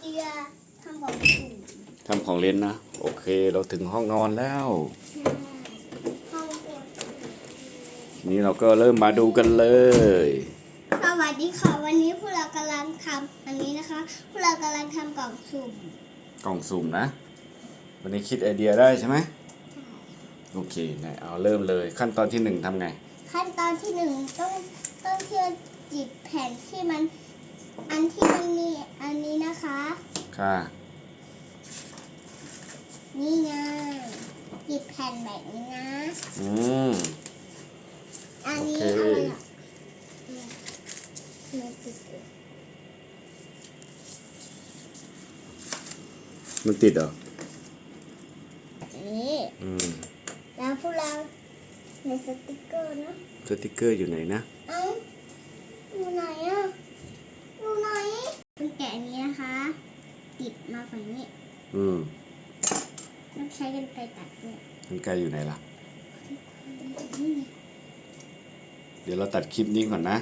เดียทำของถูกทำของเล่นนะ โอเค เราถึงห้องนอนแล้ว ห้องอวดทีนี้เราก็เริ่มมาดูกันเลย สวัสดีค่ะ วันนี้พวกเรากำลังทำอันนี้นะคะพวกเรากำลังทำกล่องสุ่มกล่องสุ่มนะ วันนี้คิดไอเดียได้ใช่ไหมโอเคไหนเอาเริ่มเลยขั้นตอนที่หนึ่งทำไง ขั้นตอนที่หนึ่งต้องต้องเชื่อจิบแผ่นที่มัน อันที่มันมีอันนี้นะคะ ค่ะ นี่ไงจิบแผ่นแบบนี้นะ อืม อันนี้โอเคอะไรอะอืมไม่ติดเลยมันติดเหรอแบบนี้อืม แล้วพวกเราในสติกเกอร์นะสติกเกอร์อยู่ไหนนะเอ้าอยู่ไหนอะอยู่ไหนมันแกะอันนี้นะคะ ติดมาฝั่งนี้ อืมต้องใช้กันไกรตัดด้วยมันไกลอยู่ไหนล่ะ นี่เดี๋ยวเราตัดคลิปนี้ก่อนนะ